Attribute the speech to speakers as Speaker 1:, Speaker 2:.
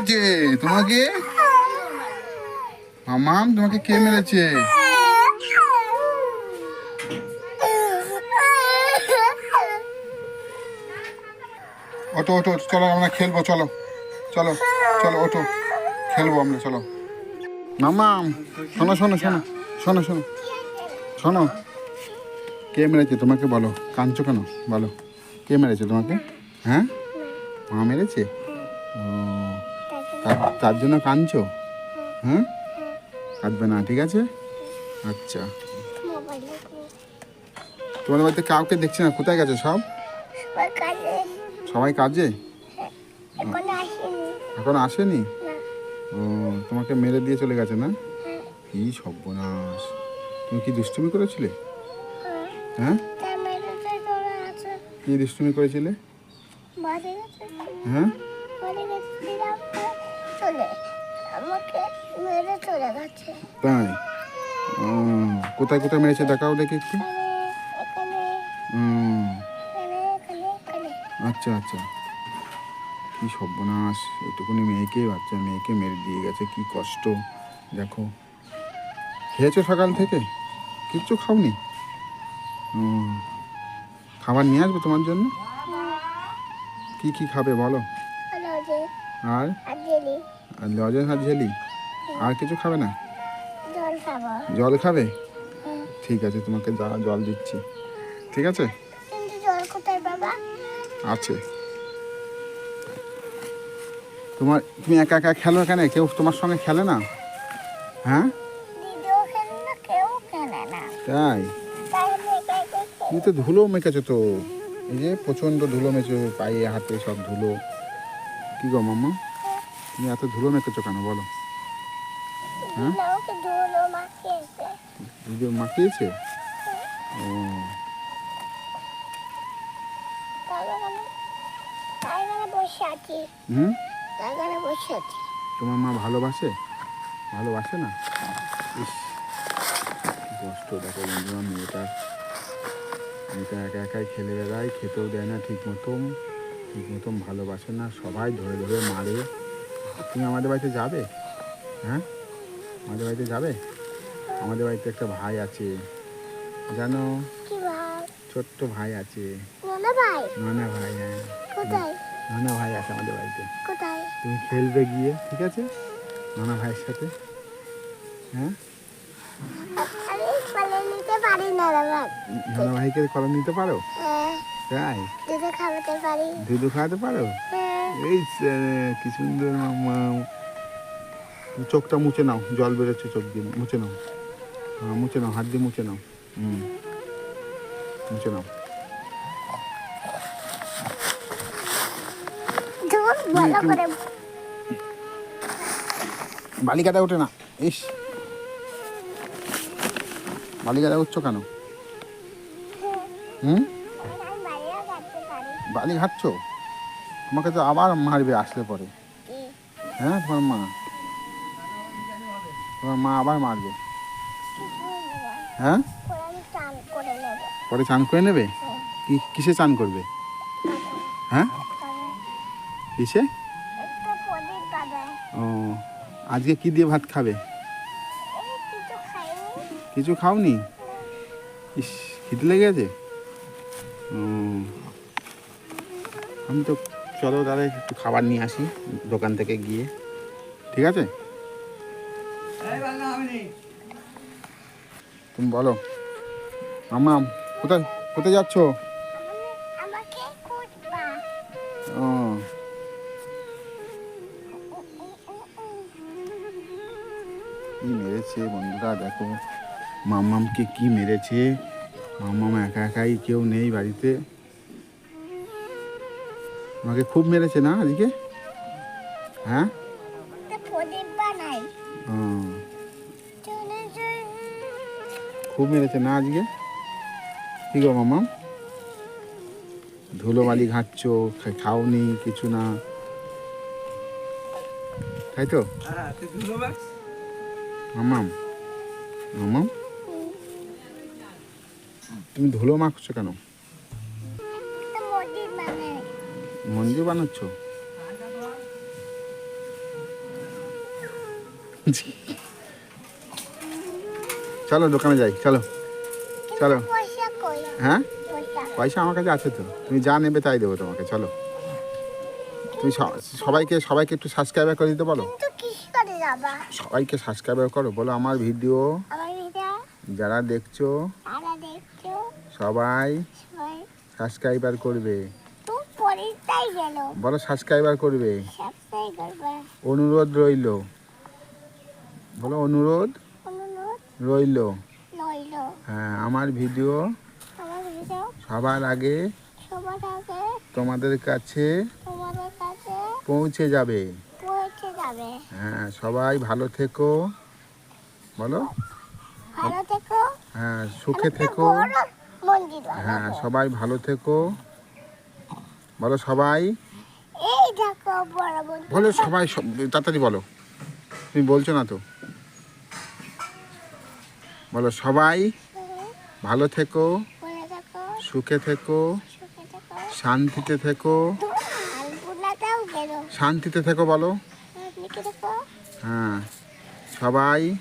Speaker 1: মেরেছে? তোমাকে? মামাম তোমাকে কে মেরেছে? ওটো ওটো, চলো আমরা খেলব চলো চলো চলো ওটো খেলব আমরা চলো। মামাম শোনো শোনো শোনো শোনো শোনো শোনো। কে মেরেছে তোমাকে বলো? কাঁদছো কেন? বলো। কে মেরেছে তোমাকে? হ্যাঁ? মা মেরেছে? ও তার- জন্য কাঁদছো? হ্যাঁ কাঁদবে না, ঠিক আছে? আচ্ছা। তোমাদের বাড়িতে কাউকে দেখছি না, কোথায় গেছে সব? সবাই কাজে? এখন আসেনি? ও, তোমাকে মেরে দিয়ে চলে গেছে না? কি সর্বনাশ। তুমি কি দুষ্টুমি করেছিলে? হ্যাঁ? কি দুষ্টুমি করেছিলে? হ্যাঁ?
Speaker 2: আমাকে মেরে চলে গেছে।
Speaker 1: তাই? কোথায় কোথায় মেরেছে দেখাও দেখি একটু। আচ্ছা আচ্ছা। কি সর্বনাশ এটুকুনি মেয়েকে বাচ্চা মেয়েকে মেরে দিয়ে গেছে কি কষ্ট। দেখো। খেয়েছো সকাল থেকে? কিচ্ছু খাওনি? খাবার নিয়ে আসব তোমার জন্য? কি কি খাবে বলো? আর? আর লজেন্স আর ঝেলি আর কিছু খাবে না?
Speaker 2: জল খাব।
Speaker 1: জল খাবে। ঠিক আছে তোমাকে যা জল দিচ্ছি। ঠিক আছে?
Speaker 2: কিন্তু জল কোথায় বাবা?
Speaker 1: আছে। তোমার তুমি একা একা খেলো কেন কেউ তোমার সঙ্গে খেলে না? হ্যাঁ? তাই। তুমি তো ধুলো মেখেছো তো। এই যে প্রচণ্ড ধুলো মেখেছো পায়ে হাতে সব ধুলো। কি গো মাম্মা? তুমি এত ধুলো মেখেছো কেন বলো। হ্যাঁ?
Speaker 2: আমাকে মাখিয়েছে।
Speaker 1: ও। হুম? তোমার মা ভালোবাসে? ভালোবাসে না? ইস কষ্ট দেখো বন্ধুরা মেয়েটা। মেয়েটা একা একাই খেলে বেড়ায় খেতেও দেয় না ঠিক মতন ঠিক মতন ভালোবাসে না সবাই ধরে ধরে মারে। তুমি আমাদের বাড়িতে যাবে? হ্যাঁ? আমাদের বাড়িতে যাবে? আমাদের বাড়িতে একটা ভাই আছে। জানো? ছোট্ট ভাই আছে। নানা ভাই? হ্যাঁ। নানা ভাই আছে আমাদের বাড়িতে। তুমি খেলবে গিয়ে ঠিক আছে? নানা ভাইয়ের সাথে। হ্যাঁ? নানা ভাইকে কলম নিতে পারো?
Speaker 2: হ্যাঁ।
Speaker 1: তাই?
Speaker 2: দুধে খাওয়াতে পারি।
Speaker 1: দুধু খাওয়াতে পারো?
Speaker 2: হ্যাঁ।
Speaker 1: এই কি সুন্দর চোখটা মুছে নাও জল বেরোচ্ছে চোখ দিয়ে মুছে নাও। হ্যাঁ মুছে নাও হাত দিয়ে মুছে নাও। হুম। মুছে নাও। বালিকাটা ওঠে না ইস। বালিকাটা উঠছো কেন? হুম? বালি ঘাটছো? তোমাকে তো আবার মারবে আসলে পরে। হ্যাঁ তোমার মা? তোমার মা আবার মারবে? হ্যাঁ?
Speaker 2: পরে চান করে নেব।
Speaker 1: কি, কিসে চান করবে? হ্যাঁ? কিসে? ও, আজকে কি দিয়ে ভাত খাবে?
Speaker 2: কিছু
Speaker 1: খাওনি? ইস, খিদে লেগে গেছে আমি তো চলো তাহলে একটু খাবার নিয়ে আসি দোকান থেকে গিয়ে। ঠিক আছে? তুমি বলো। মামা কোথায় কোথায় যাচ্ছ? ও। কি মেরেছে বন্ধুরা? দেখো মাম্মামকে কি মেরেছে? মাম্মাম একা একাই কেউ নেই বাড়িতে। আমাকে খুব মেরেছে না আজকে হ্যাঁ? খুব মেরেছে না আজকে? কি গো মাম্মাম ধুলো বালি ঘাঁটছ খাওনি কিছু না। তাই তো? মামাম মামাম তুমি ধুলো মাখছো কেন? মন্দির বানাচ্ছ? চলো দোকানে যাই চলো। চলো। হ্যাঁ?
Speaker 2: পয়সা
Speaker 1: আমার কাছে আছে তো। তুমি যা নেবে তাই দেবো তোমাকে চলো। তুমি সবাইকে সবাইকে একটু সাবস্ক্রাইবার করে দিতে বলো। সবাইকে সাবস্ক্রাইবার করো বলো আমার ভিডিও যারা দেখছ সবাই সাবস্ক্রাইবার করবে। বলো সাবস্ক্রাইবার করবে। অনুরোধ রইল। বলো অনুরোধ রইল। হ্যাঁ আমার ভিডিও সবার আগে তোমাদের কাছে পৌঁছে যাবে। হ্যাঁ সবাই ভালো থেকো। বলো। হ্যাঁ সুখে থেকো। হ্যাঁ সবাই ভালো থেকো। বলো সবাই।
Speaker 2: এই দেখো বড় মন্দির
Speaker 1: বলো সবাই সব- তাড়াতাড়ি বলো। তুমি বলছো না তো। বলো সবাই ভালো থেকো
Speaker 2: বলে দেখো
Speaker 1: সুখে থেকো
Speaker 2: সুখে
Speaker 1: শান্তিতে থেকো।
Speaker 2: গেল।
Speaker 1: শান্তিতে থেকো বলো।
Speaker 2: দেখো
Speaker 1: হ্যাঁ সবাই।